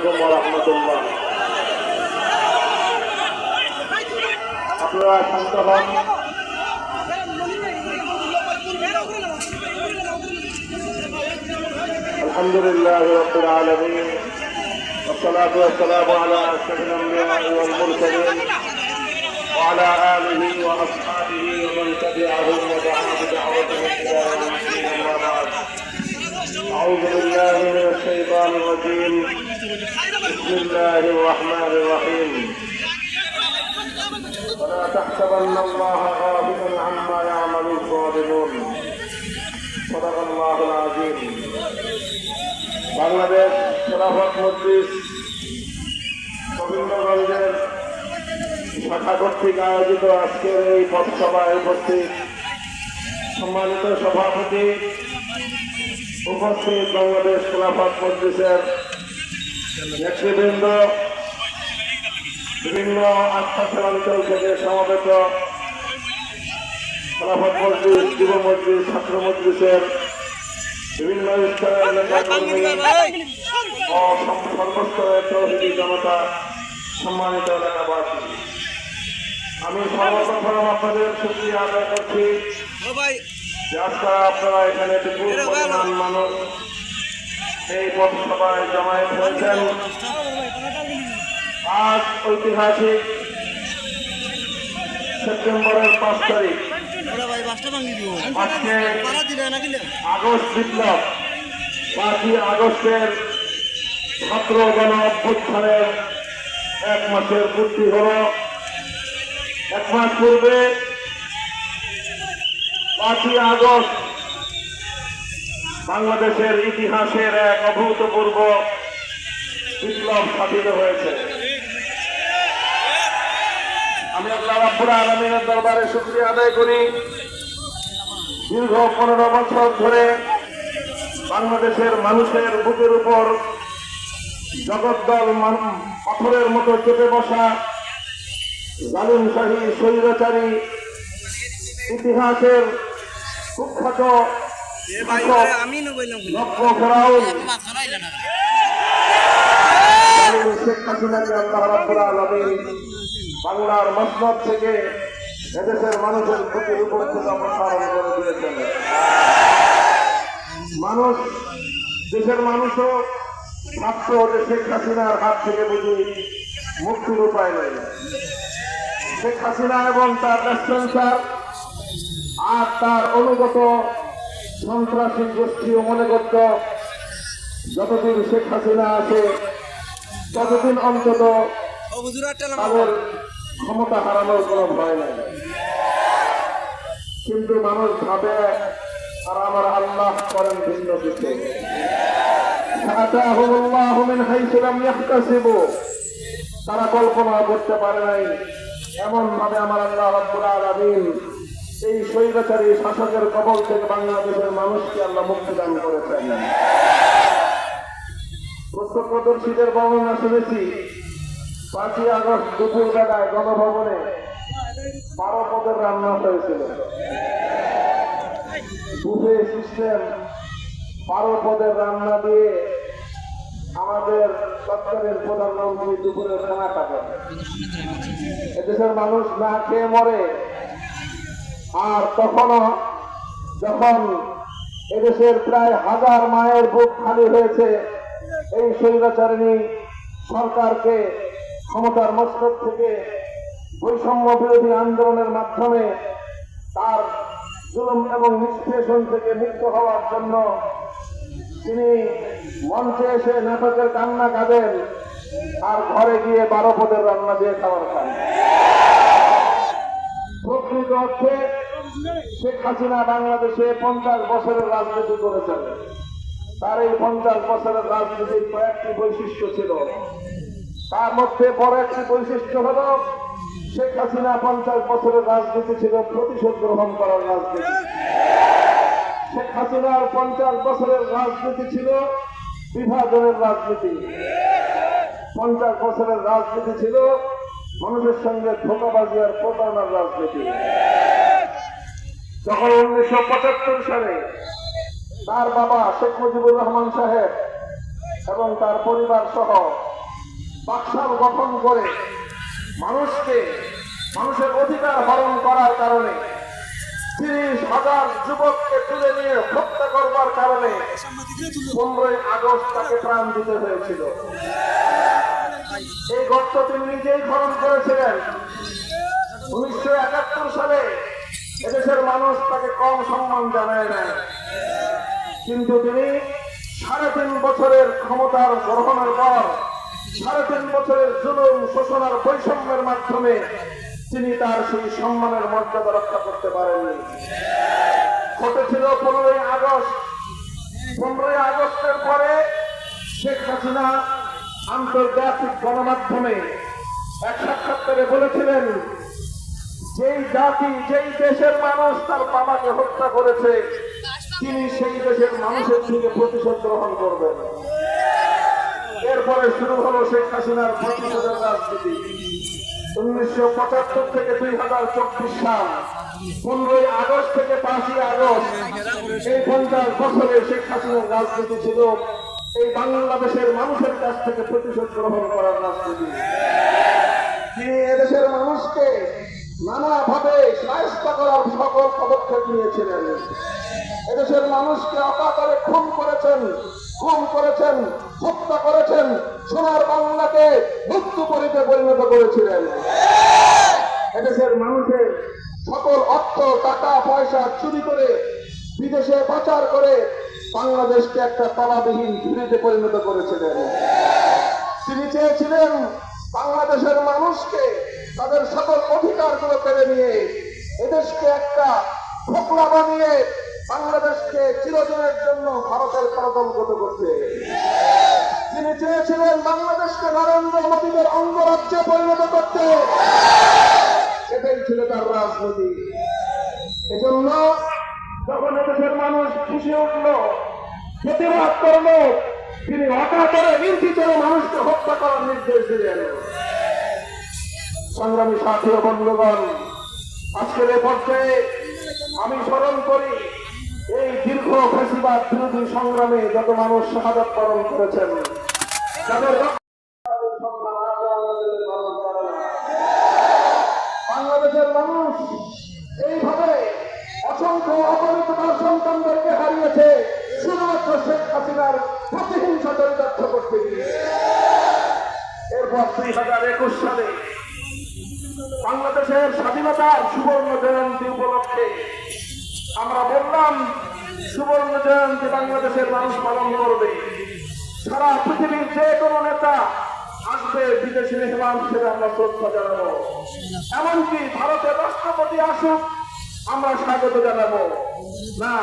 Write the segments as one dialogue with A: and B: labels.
A: আলাইকুম ওয়া রাহমাতুল্লাহ আপনারা শান্ত হন الحمد لله رب العالمين والصلاة والسلام على أشرف الأنبياء والمرسلين وعلى آله وأصحابه ومن تبعهم ودعا بدعوته إلى يوم الدين أما بعد أعوذ بالله من الشيطان الرجيم بسم الله الرحمن الرحيم ولا تحسبن الله غافلا عما يعمل الظالمون صدق الله العظيم বাংলাদেশ খেলাফত মজলিস গোবিন্দগঞ্জের শাখা কর্তৃক আয়োজিত আজকের এই পথসভায় উপস্থিত সম্মানিত সভাপতি উপস্থিত বাংলাদেশ খেলাফত মজলিসের নেতৃবৃন্দ বিভিন্ন আশ্বাসের অঞ্চল থেকে সমবেত খেলাফত মজলিস যুব ছাত্র মজলিসের বিভিন্ন সর্বস্তরের তৌহিদি জনতা সম্মানিত এলাকাবাসী। আমি সর্বপ্রথম আপনাদের সুক্রিয়া আদায় করছি আজকে আপনারা এখানে বিপুল পরিমাণ মানুষ এই পথসভায় জমায়েত হয়েছেন আজ ঐতিহাসিক সেপ্টেম্বরের পাঁচ তারিখ। আজকে আগস্ট বিপ্লব। পাঁচই আগস্টের ছাত্র গণ অভ্যুত্থানের এক মাসের পূর্তি হল। এক মাস পূর্বে পাঁচই আগস্ট বাংলাদেশের ইতিহাসের এক অভূতপূর্ব বিপ্লব সাধিত হয়েছে। আমি আল্লাহ রাব্বুল আলমিনের দরবারে শুক্রিয়া আদায় করি। দীর্ঘ পনেরো বছর ধরে বাংলাদেশের মানুষের বুকের উপর জগদ্দল পাথরের মতো চেপে বসা জালিম শাহী স্বৈরাচারী ইতিহাসের কুখ্যাত
B: আমি নবইলাম
A: শেখ হাসিনাকে আল্লাহ রাব্বুল আলামিন বাংলার মসনদ থেকে এদেশের মানুষের উপর থেকে অপসারণ করে দিয়েছেন। মানুষ দেশের মানুষও ভাবত যে শেখ হাসিনার হাত থেকে বুঝি মুক্তির উপায় নেই। শেখ হাসিনা এবং তার রেসপেন্সার আর তার অনুগত সন্ত্রাসী গোষ্ঠীও মনে করত, যতদিন শেখ হাসিনা আছে, ততদিন অন্তত ক্ষমতা হারানোর কোনো ভয় নাই কিন্তু মানুষ ভাবে আর আমার আল্লাহ করেন ভিন্ন কিছু। তারা কল্পনা করতে পারে নাই এমন ভাবে আমার আল্লাহ রাব্বুল আলামিন এই স্বৈরাচারী শাসকের কবল থেকে বাংলাদেশের মানুষকে আল্লাহ মুক্তি দান করেছেন। প্রত্যক্ষদর্শীদের বর্ণনা শুনেছি, পাঁচই আগস্ট দুপুর বেলায় গণভবনে বারো পদের রান্না হয়েছিল। বুফে সিস্টেম বারো পদের রান্না দিয়ে আমাদের সরকারের প্রধানমন্ত্রী দুপুরে খানা খাবেন। এদেশের মানুষ না খেয়ে মরে। আর তখনও যখন এদেশের প্রায় হাজার মায়ের বুক খালি হয়েছে, এই স্বৈরাচারিণী সরকারকে ক্ষমতার মস্তক থেকে বৈষম্য বিরোধী আন্দোলনের মাধ্যমে তার জুলুম এবং নিষ্পেষণ থেকে মুক্ত হওয়ার জন্য তিনি মঞ্চে এসে নাটকের কান্না কাঁদেন, আর ঘরে গিয়ে বারো পদের রান্না দিয়ে খাবার খান। প্রকৃত অর্থে শেখ হাসিনা বাংলাদেশে পঞ্চাশ বছরের রাজনীতি করেছেন। তার এই পঞ্চাশ বছরের রাজনীতির কয়েকটি বৈশিষ্ট্য ছিল। তার মধ্যে বড় একটি বৈশিষ্ট্য হল, শেখ হাসিনা পঞ্চাশ বছরের রাজনীতি ছিল প্রতিশোধ গ্রহণ করার রাজনীতি। শেখ হাসিনার পঞ্চাশ বছরের রাজনীতি ছিল বিভাজনের রাজনীতি। পঞ্চাশ বছরের রাজনীতি ছিল মানুষের সঙ্গে ধোকাবাজি আর প্রতারণার রাজনীতি। যখন উনিশশো পঁচাত্তর সালে তার বাবা শেখ মুজিবুর রহমান সাহেব এবং তার পরিবার সহ বাকশাল গঠন করে মানুষকে মানুষের অধিকার হরণ করার কারণে তিরিশ হাজার যুবককে তুলে নিয়ে হত্যা করবার কারণে পনেরোই আগস্ট তাকে প্রাণ দিতে হয়েছিল। এই গর্ত তিনি নিজেই খনন করেছিলেন। উনিশশো একাত্তর সালে এদেশের মানুষ তাকে কম সম্মান জানায় না কিন্তু তিনি সাড়ে তিন বছরের ক্ষমতার গ্রহণের পর, সাড়ে তিন বছরের জুলুম শোষণার বৈষম্যের মাধ্যমে তিনি তার সেই সম্মানের মর্যাদা রক্ষা করতে পারেননি। ঘটেছিল পনেরোই আগস্ট। পনেরোই আগস্টের পরে শেখ হাসিনা আন্তর্জাতিক গণমাধ্যমে এক সাক্ষাৎকারে বলেছিলেন যেই জাতি, যেই দেশের মানুষ তার বাবাকে হত্যা করেছে, তিনি সেই দেশের মানুষের থেকে প্রতিশোধ গ্রহণ করবেন। এরপরে শুরু হলো শেখ হাসিনার প্রতিশোধের রাজনীতি। উনিশশো পঁচাত্তর থেকে দুই হাজার চব্বিশ সাল, পনেরোই আগস্ট থেকে পাঁচই আগস্ট এই পঞ্চাশ বছরে শেখ হাসিনার রাজনীতি ছিল। এই বাংলাদেশের মানুষের কাছ থেকে প্রতিশোধ গ্রহণ করার রাজনীতি। তিনি এদেশের মানুষকে নানাভাবে সাহায্য করার সকল পদক্ষেপ নিয়েছিলেন। এদেশের মানুষকে অকাতরে খুন করেছেন খুন করেছেন, হত্যা করেছেন, সোনার বাংলাকে মৃত্যুপরিতে পরিণত করেছিলেন। এদেশের মানুষের সকল অর্থ, টাকা, পয়সা চুরি করে বিদেশে পাচার করে বাংলাদেশকে একটা তলাবিহীন ঝুড়িতে পরিণত করেছিলেন। তিনি চেয়েছিলেন বাংলাদেশের মানুষকে তাদের সকল অধিকারগুলো কেড়ে নিয়ে এদেশকে একটা ফোকলা বানিয়ে বাংলাদেশকে চিরদিনের জন্য ভারতের করদলগত করতে। তিনি চেয়েছিলেন বাংলাদেশকে নরেন্দ্র মোদীদের অঙ্গরাজ্যে পরিণত করতে। এটাই ছিল তার রাজনীতি। এজন্য যখন এদেশের মানুষ খুশি উঠল, প্রতিবাদ করল, তিনি হঠাৎ করে নির্বিচার মানুষকে হত্যা করার নির্দেশ দিলেন। সংগ্রামী সাথী ও বন্ধুগণ, আজকের এ পর্যায়ে আমি স্মরণ করি, এই দীর্ঘ ফেসিবাদ বিরোধী সংগ্রামে যত মানুষ শাহাদত পালন করেছেন বাংলাদেশের মানুষ এইভাবে অসংখ্য অপরিত সন্তানদেরকে হারিয়েছে, শুধুমাত্র শেখ হাসিনার প্রতিহিংসা চরিতার্থ করতে গিয়ে। এরপর দুই হাজার একুশ সালে বাংলাদেশের স্বাধীনতার সুবর্ণ জয়ন্তী উপলক্ষে আমরা বললাম, সুবর্ণ জয়ন্তী বাংলাদেশের মানুষ পালন করবে। সারা পৃথিবীর যে কোনো নেতা আসবে, বিদেশি মেহমান হিসেবে আমরা শ্রদ্ধা জানাব। এমনকি ভারতের রাষ্ট্রপতি আসুক, আমরা স্বাগত জানাব। না,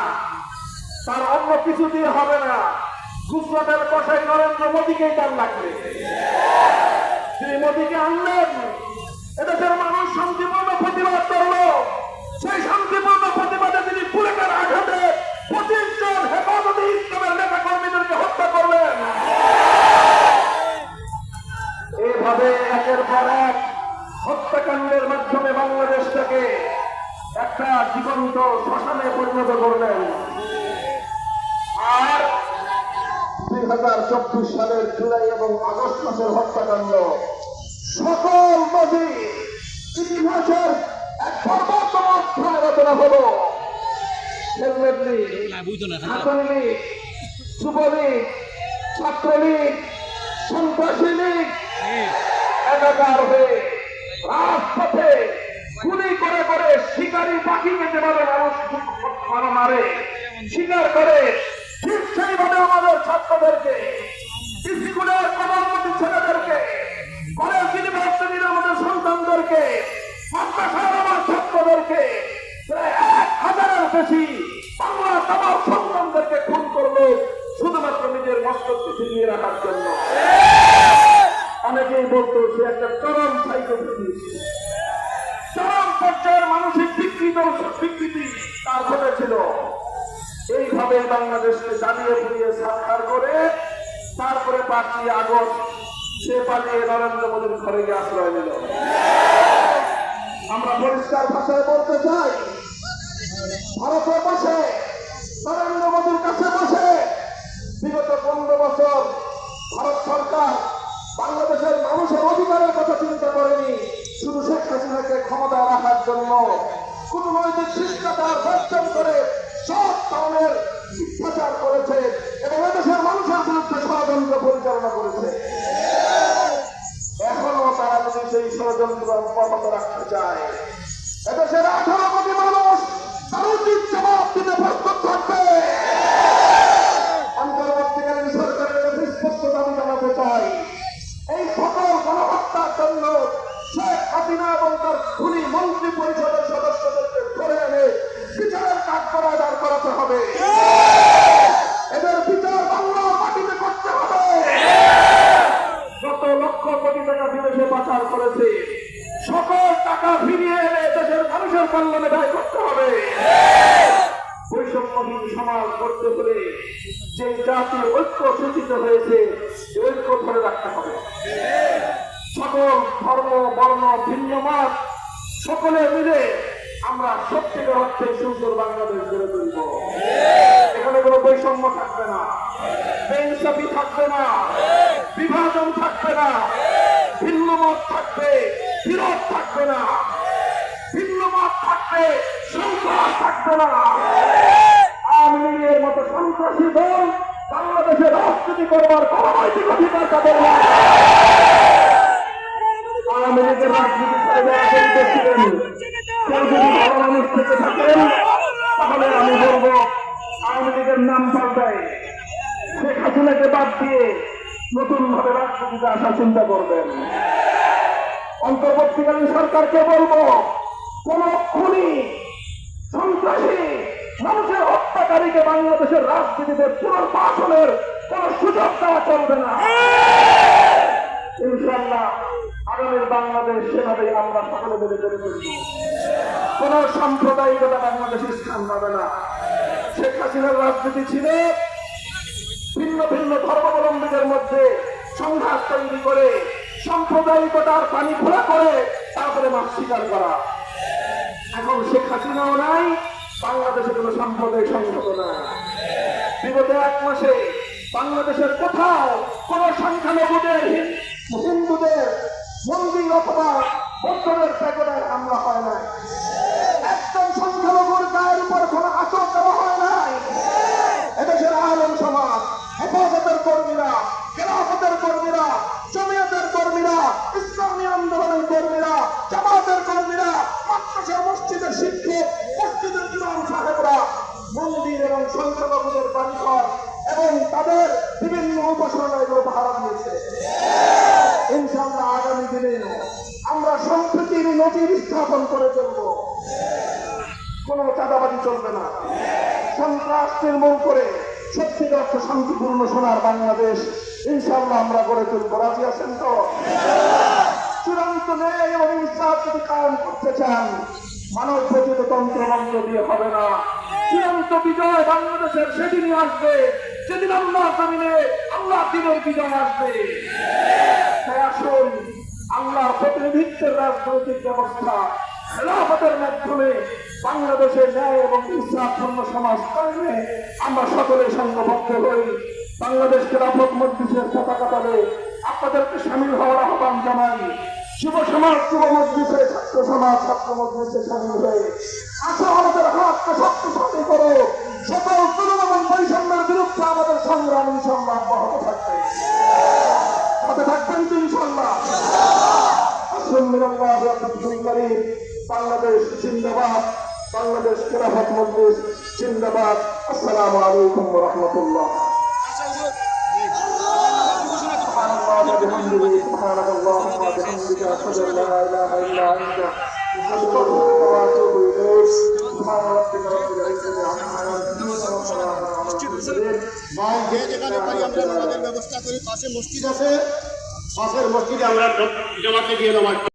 A: তার অন্য কিছু দিয়ে হবে না। গুজরাটের কথাই নরেন্দ্র মোদীকেই তার লাগবে। তিনি মোদীকে আনলেন। এদেশের মানুষ শান্তিপূর্ণ প্রতিবাদ করল। সেই শান্তিপূর্ণ প্রতিবাদে তিনি বুলেটের আঘাতে। পঁচিশ জন হেফাজতে ইসলামের নেতা কর্মীদেরকে হত্যা করলেন। এইভাবে একের পর এক হত্যাকাণ্ডের মাধ্যমে বাংলাদেশটাকে একটা জীবন্ত শ্মশানে পরিণত করলেন। আর দুই হাজার চব্বিশ সালের জুলাই এবং আগস্ট মাসের হত্যাকাণ্ড সকল নদী ইতিহাসের এক সর্বোত্তম অধ্যায় রচনা হলো। হেলমেট লীগ ছাত্র লীগ যুবলীগ ছাত্রলীগ সন্ত্রাসী লীগ একাকার হয়ে রাজপথে গুলি করে করে শিকারি পাখিকে যেভাবে মানুষ মারা শিকার করে। ঠিক সেইভাবে আমাদের ছাত্রদেরকে স্কুলের শুধুমাত্র নিজের মস্তককে অনেকেই বলতো, সে একটা চরম বিকৃতি তার ঘটেছিল এইভাবে বাংলাদেশকে জ্বালিয়ে করে তারপরে পাঁচই আগস্ট সে পালিয়ে নরেন্দ্র মোদীর ঘরে গিয়ে আশ্রয় নিল। আমরা পরিষ্কার ভাষায় বলতে চাই। ভারতে পাশে, নরেন্দ্র মোদীর কাছে বসে বিগত পনেরো বছর ভারত সরকার বাংলাদেশের মানুষ মানুষের অধিকারের কথা চিন্তা করেনি। শুধু শেখ হাসিনাকে ক্ষমতায় রাখার জন্য। কূটনৈতিক শিষ্টাচার বর্জন করে সব ধরনের শিষ্টাচার করেছে এবং এদেশের মানুষের বিরুদ্ধে ষড়যন্ত্র পরিচালনা করেছে। সেই ষড়যন্ত্র অব্যাহত রাখতে চায় এদেশের আঠারো কোটি মানুষ করতে হলে যে জাতির ঐক্য সূচিত হয়েছে ঐক্য ধরে রাখতে হবে। সকল ধর্ম, বর্ণ, ভিন্ন মত, সকলে মিলে আমরা সত্যিকার অর্থে সুন্দর বাংলাদেশ গড়ে তুলব। এখানে কোনো বৈষম্য থাকবে না, বেইনসাফি থাকবে না, বিভাজন থাকবে না, ভিন্ন মত থাকবে, বিরোধ থাকবে না, ভিন্ন মত থাকবে সন্ত্রাস থাকবে না। সন্ত্রাসী দল বাংলাদেশে রাজনীতি করবার কোন অধিকার তাদের আওয়ামী লীগের রাজনীতি নাম পাল্টায়। শেখ হাসিনাকে বাদ দিয়ে চিন্তা করবেন। অন্তর্বর্তীকালীন সরকারকে বলব, কোন খুনি সন্ত্রাসী মানুষের হত্যাকারীকে বাংলাদেশের রাজনীতিতে পুনর্বাসনের কোন সুযোগ দেওয়া চলবে না। ইনশাল্লাহ আগামীর বাংলাদেশ সেভাবে আমরা সকলে মিলে গড়ে তুলব। কোন সাম্প্রদায়িকতা বাংলাদেশে স্থান পাবে না। শেখ হাসিনার রাজনীতি ছিল ভিন্ন ভিন্ন ধর্মাবলম্বীদের মধ্যে সংঘাত তৈরি করে, সাম্প্রদায়িকতার পানি ঘোলা করে তারপরে মাছ শিকার করা। এখন শেখ হাসিনাও নাই বাংলাদেশে কোনো সাম্প্রদায়িক সংহত নাই বিগত এক মাসে বাংলাদেশের কোথাও কোন সংখ্যালঘুদের হিন- হিন্দুদের মন্দির অথবা বৌদ্ধদের প্যাকেটায় হামলা হয় না একদম সংখ্যালঘুর গায়ের উপর কোনো আচর দেওয়া হয় নাই। এদেশের আলম সমাজ, হেফাজতের কর্মীরা খেলাফতের সংখ্যালঘুদের বাড়িঘর এবং তাদের বিভিন্ন উপাসনালয়গুলো পাহারা দিয়েছে। ইনশাআল্লাহ আগামী দিনে আমরা সম্প্রীতির নজির স্থাপন করে চলবো। কোনো চাঁদাবাজি চলবে না। সন্ত্রাস নির্মূল করে সত্যিকার শান্তিপূর্ণ সোনার বাংলাদেশ ইনশাল্লাহ আমরা গড়ে তুলবো। রাজি আছেন তো? চূড়ান্ত ন্যায় এবং ইনসাফ যদি কায়ন করতে চান। মানব প্রচিত তন্ত্রমন্ত্র দিয়ে হবে না। চূড়ান্ত বিজয় বাংলাদেশের সেদিনই আসবে। সেদিন আল্লাহ জমিনে আল্লাহ দিনের বিজয় আসবে। আসুন, আল্লাহর প্রতিনিধিত্বের রাজনৈতিক ব্যবস্থা খেলাফতের মাধ্যমে বাংলাদেশের ন্যায় এবং ইসলামপূর্ণ সমাজ কায়েমে আমরা সকলে সংঘবদ্ধ হই। বাংলাদেশ খেলাফত মজলিসের পতাকা তলে আপনাদেরকে সামিল হওয়ার আহ্বান জানাই। যুব সমাজ যুব মজলিসে ছাত্র সমাজ, ছাত্র মজলিসে সামিল হয়ে আসো আমাদের হাতকে শক্তিশালী করো সকল এবং বৈষম্যের বিরুদ্ধে আমাদের সংগ্রাম ইনশাল্লাহ অব্যাহত থাকবে। সাথে থাকবেন তো ইনশাল্লাহ আসুন বাংলাদেশ জিন্দাবাদ, বাংলাদেশ মজলিস জিন্দাবাদ। আসসালামু আলাইকুম রাহমাতুল্লাহ। الله وبحمده سبحانك اللهم وبحمدك أشهد أن لا إله إلا أنت أستغفرك وأتوب إليك سبحان ربك رب العزة عما يصفون وسلام على المرسلين
B: ভাই যে যেখানে পারি আমরা নামাজের ব্যবস্থা করি পাশে মসজিদ আছে পাশের মসজিদে আমরা জমাতে গিয়ে নামাজ পড়ি।